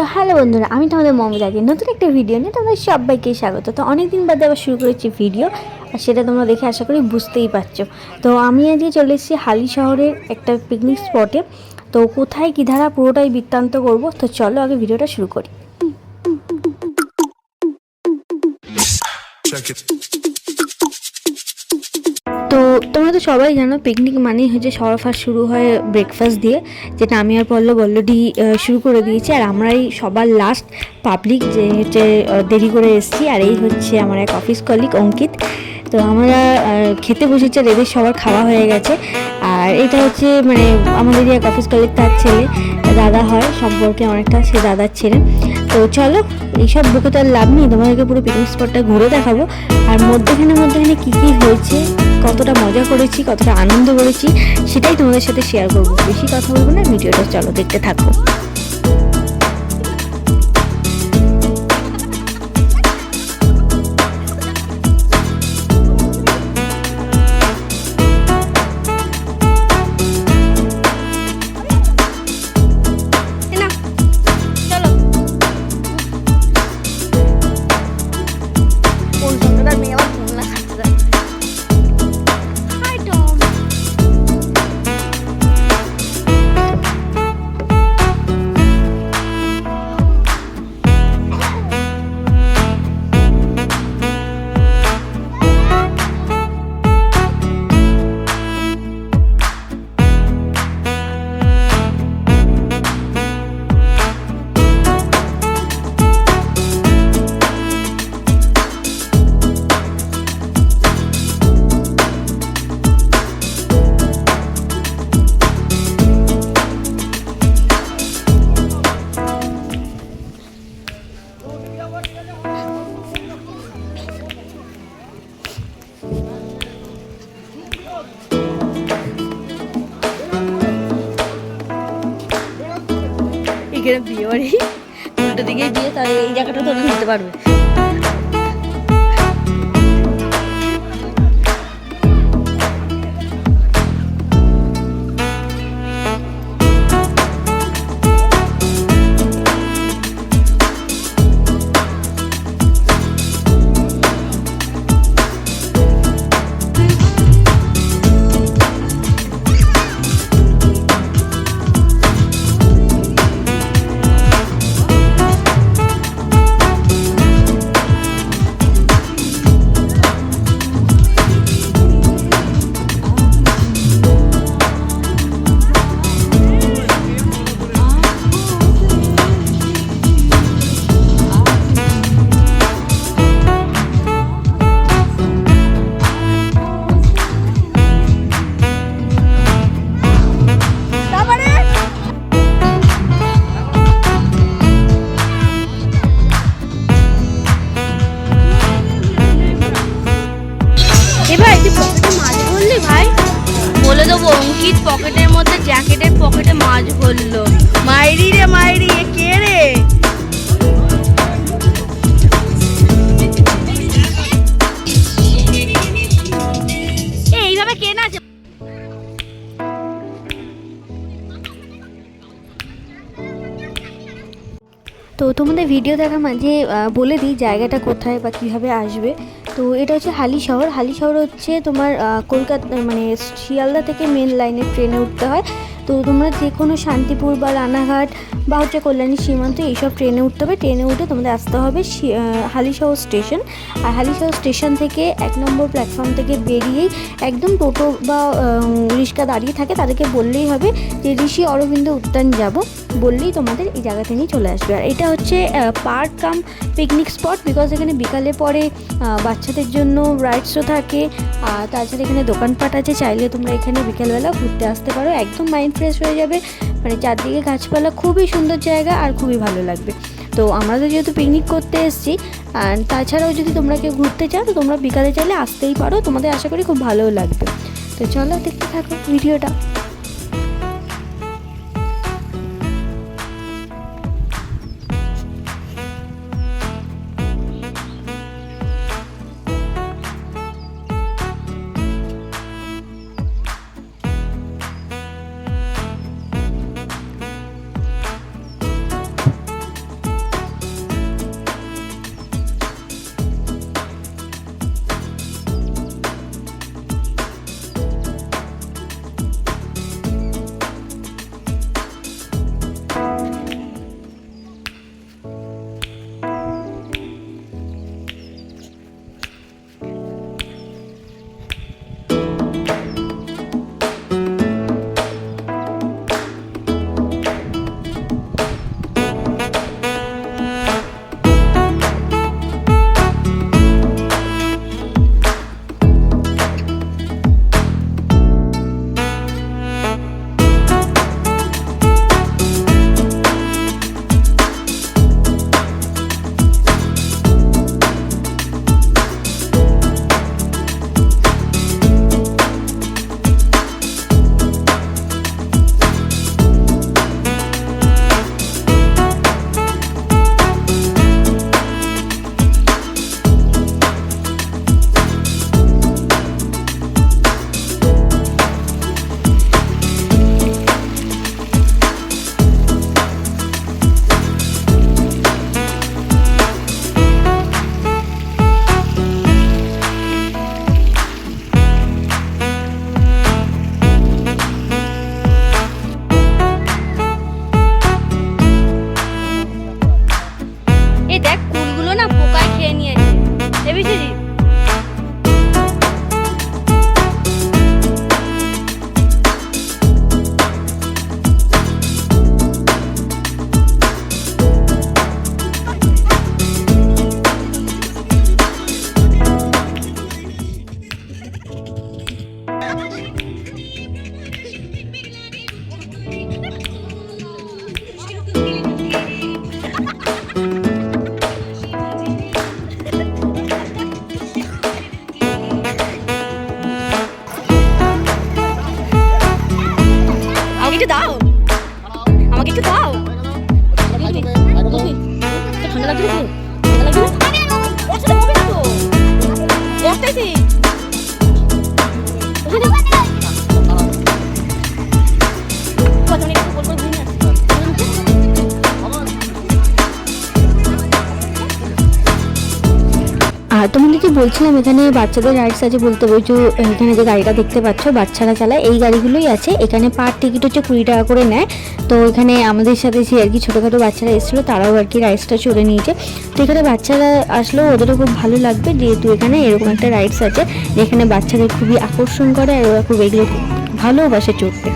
তো হ্যালো বন্ধুরা, আমি তোমাদের মমতা আগে নতুন একটা ভিডিও নিয়ে তোমাদের সবাইকে স্বাগত। তো অনেকদিন বাদে আবার শুরু করেছি ভিডিও আর সেটা তোমরা দেখে আশা করি বুঝতেই পারছ। তো আমি আজকে চলে এসেছি হালি শহরের একটা পিকনিক স্পটে তো কোথায় কী ধারা পুরোটাই বৃত্তান্ত করব, তো চলো আগে ভিডিওটা শুরু করি। তো সবাই জানো পিকনিক মানেই হচ্ছে সবার ফার্স্ট শুরু হয় ব্রেকফাস্ট দিয়ে, যেটা আমি আর পল্লব অলরেডি শুরু করে দিয়েছি। আর আমরাই সবার লাস্ট পাবলিক যে হচ্ছে দেরি করে এসেছি। আর এই হচ্ছে আমার এক অফিস কলিগ অঙ্কিত। তো আমরা খেতে বসেছি আর সবার খাওয়া হয়ে গেছে। আর এটা হচ্ছে মানে আমাদেরই এক অফিস কলিগ তার ছেলে দাদা হয়। সম্পর্কে অনেকটা সে দাদার ছেলে। তো চলো, এইসব বুকে তো আর লাভ নেই। তোমাদেরকে পুরো পিকনিক স্পটটা ঘুরে দেখাবো। আর মধ্যখানে মধ্যখানে কী কী হয়েছে, কতটা মজা করেছি, কতটা আনন্দ করেছি, সেটাই তোমাদের সাথে শেয়ার করব। বেশি কথা বলব না, ভিডিওটা চলো দেখতে থাকো। এখানে বিয়ে বাড়ি। দুটো দিকে বিয়ে তাহলে এই জায়গাটা তো নিতে পারবে। অঙ্কিত পকেটের মধ্যে জ্যাকেটের পকেটে মাছ ভরলো। মাইরি রে, মাইরি, এ কে রে? এইভাবে কে না তো তোমাদের ভিডিও দেখা মাঝে বলে দিই জায়গাটা কোথায় বা কীভাবে আসবে। তো এটা হচ্ছে হালি শহর। হালি শহর হচ্ছে তোমার কলকাতা মানে শিয়ালদা থেকে মেন লাইনে ট্রেনে উঠতে হয়। তো তোমরা যে কোনো শান্তিপুর বা রানাঘাট বা হচ্ছে কল্যাণী সীমান্ত এইসব ট্রেনে উঠতে হবে। ট্রেনে উঠে তোমাদের আসতে হবে হালিশহর স্টেশন আর হালিশহর স্টেশন থেকে এক নম্বর প্ল্যাটফর্ম থেকে বেরিয়েই একদম টোটো বা রিক্সা দাঁড়িয়ে থাকে। তাদেরকে বললেই হবে যে, ঋষি অরবিন্দ উদ্যান যাব। বললেই তোমাদের এই জায়গাতে নিয়ে চলে আসবে। আর এটা হচ্ছে park cum picnic spot because এখানে বিকালে পরে বাচ্চাদের জন্য রাইডসও থাকে। আর তাছাড়া এখানে দোকানপাট আছে, চাইলে তোমরা এখানে বিকেলবেলা ঘুরতে আসতে পারো। একদম মাইন্ড ফ্রেশ হয়ে যাবে। মানে চারদিকে গাছপালা, খুবই সুন্দর জায়গা আর খুবই ভালো লাগবে। তো আমরা তো যেহেতু পিকনিক করতে এসেছি আর তাছাড়াও যদি তোমরা কেউ ঘুরতে চাও তোমরা বিকালে চাইলে আসতেই পারো। তোমাদের আশা করি খুব ভালোও লাগবে। তো চলো দেখতে থাকো ভিডিওটা। はるうござ আর তোমাদেরকে বলছিলাম, এখানে বাচ্চাদের রাইডস আছে বলতে যে এখানে যে গাড়িটা দেখতে পাচ্ছ, বাচ্চারা চালায়, এই গাড়িগুলোই আছে। এখানে পার টিকিট হচ্ছে কুড়ি টাকা করে নেয়। তো এখানে আমাদের সাথে যে আর কি ছোটোখাটো বাচ্চারা এসেছিল, তারাও আর কি রাইডসটা চলে নিয়েছে। তো এখানে বাচ্চারা আসলেও ওদেরও খুব ভালো লাগবে, যেহেতু এখানে এরকম একটা রাইডস আছে, যেখানে বাচ্চাদের খুবই আকর্ষণ করে আর ওরা খুব এগুলো ভালোবাসে চড়তে।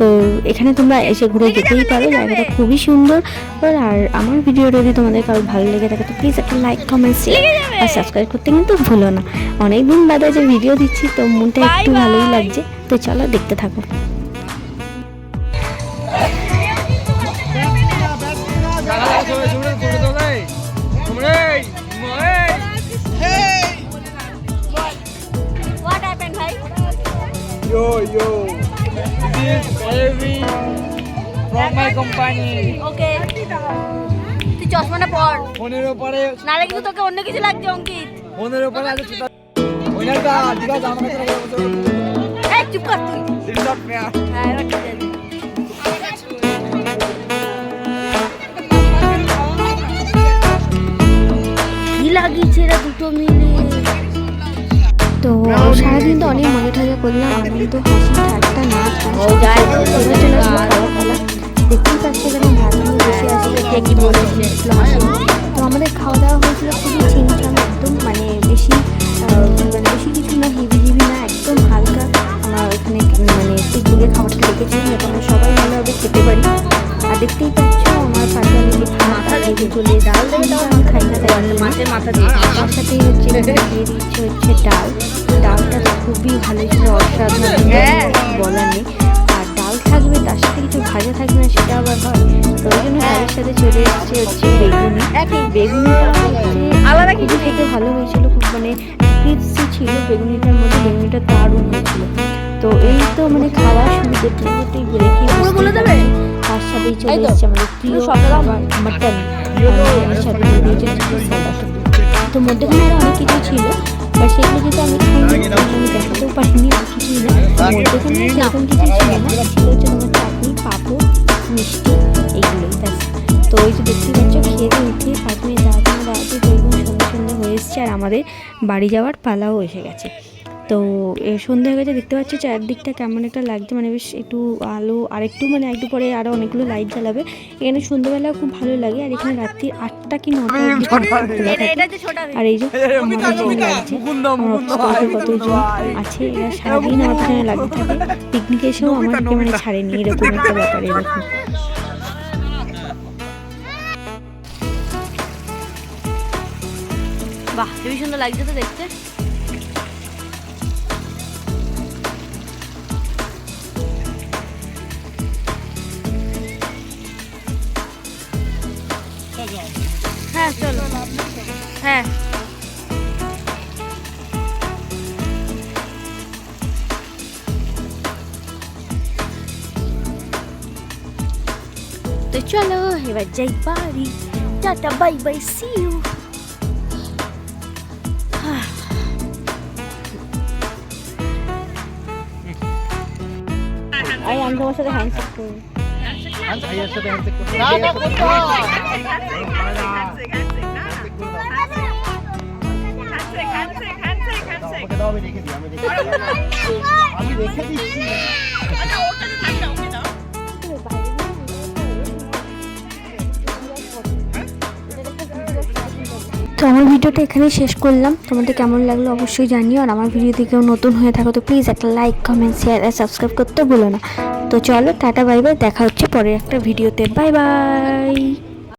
তো এখানে তোমরা এসে ঘুরে যেতেই পারো জায়গাটা খুবই সুন্দর। আর আমার ভিডিওটা যদি তোমাদের কারও ভালো লেগে থাকে তো প্লিজ একটা লাইক কমেন্ট শেয়ার আর সাবস্ক্রাইব করতে কিন্তু ভুলো না। অনেকদিন বাদে যে ভিডিও দিচ্ছি তো মনটা একটু ভালোই লাগছে। তো চলো দেখতে থাকো। Company. Okay. তুই চশমাটা পর। ফোনের নালে কিন্তু তোকে অন্য কিছু লাগছে অঙ্কিত। ফোনের সেটা ওইনারটা ঠিক আছে আমার কাছে রাখো, এই চুপ কর তুই। হ্যাঁ এবার ঠিক আছে। লাগিয়েছে এরা দুটো মিলে? তো সারাদিন তো অনেক মজা টজা করলাম আনন্দ হাসি ঠাট্টা নাচ। দেখতেই পাচ্ছি এখানে ভাত বসে আছি কে বলেছে? তো আমাদের খাওয়া দাওয়া হয়েছিল খুবই চিনচান একদম মানে বেশি মানে বেশি কিছু না হিবি হিবি না একদম হালকা। আমরা এখানে মানে দূরে খাবারটা রেখেছি যাতে আমরা সবাই ভালোভাবে খেতে পারি। আর দেখতেই পাচ্ছ আমার পাশে আমি মাথা দিয়ে চলে ডাল আমি খাই না তাই মাছের মাথা দিয়ে তার সাথে হচ্ছে দিয়ে দিচ্ছে হচ্ছে ডাল। ডালটা খুবই ভালো ছিল অসাধারণ। হ্যাঁ। বলার নেই। থাকবে তার সাথে কিছু ভাজা থাকবে না সেটা আবার হয়। তো ওই জন্য ডালের সাথে চলে এসেছে হচ্ছে বেগুনি। বেগুনিটা হচ্ছে আলাদা কিছু খেতে ভালো হয়েছিল খুব মানে ক্রিপসি ছিল। বেগুনিটার মধ্যে বেগুনিটা দারুণ হয়েছিল। তো এই তো মানে খাওয়া শুরু করতে করতে রেখে বলে দেবে? তার সাথেই চলে। এসছে আমাদের প্রিয় মাটন এর সাথে তো আরও অনেক কিছু ছিল। বা সেগুলো কিন্তু আমি দেখাতেও পারিনি আর কিছুই না মধ্যেখানে সেরকম কিছু ছিল না ছিল হচ্ছে তোমার চাটনি পাঁপড় মিষ্টি এগুলোই ব্যাস তো ওই যে দেখতে পাচ্ছ খেয়ে দিয়ে উঠে পাঁচ মিনিট দাঁড়াতে দাঁড়াতে দেখুন সন্ধ্যে সন্ধ্যে হয়ে এসছে আর আমাদের বাড়ি যাওয়ার পালাও এসে গেছে তো এ সন্ধ্যে হয়ে গেছে দেখতে পাচ্ছ চারদিকটা কেমন একটা লাগছে। মানে বেশ একটু আলো আর একটু মানে একটু পরে আরও অনেকগুলো লাইট জ্বালাবে। এখানে সন্ধ্যেবেলা খুব ভালো লাগে আর এখানে রাত্রি আটটা কি নটা আর এই যে কতজন আছে এরা সারাদিন আমার পিছনে লাগতে থাকে। পিকনিকে এসেও আমাকে মানে ছাড়েনি এরকম একটা ব্যাপার এরকম। বাহ হেবি সুন্দর লাগছে তো দেখতে। চলো। হ্যাঁ। তো চলো এবার যাই বাড়ি। Tata bye bye see you আর আমি তোমার সাথে হ্যান্ডশেক করি। না, না, করতে। আমাকে দাও, আমি রেখে দিই, আমি রেখে দিই। আমি রেখে দিচ্ছি। তো আমার ভিডিওটা এখানে শেষ করলাম। তোমাদের কেমন লাগল অবশ্যই জানিও। আর আমার ভিডিওতে কেউ নতুন হয়ে থাকো তো প্লিজ একটা লাইক কমেন্ট শেয়ার আর সাবস্ক্রাইব করতে ভুলো না। তো চলো টাটা বাই বাই দেখা হচ্ছে পরের একটা ভিডিওতে। Bye bye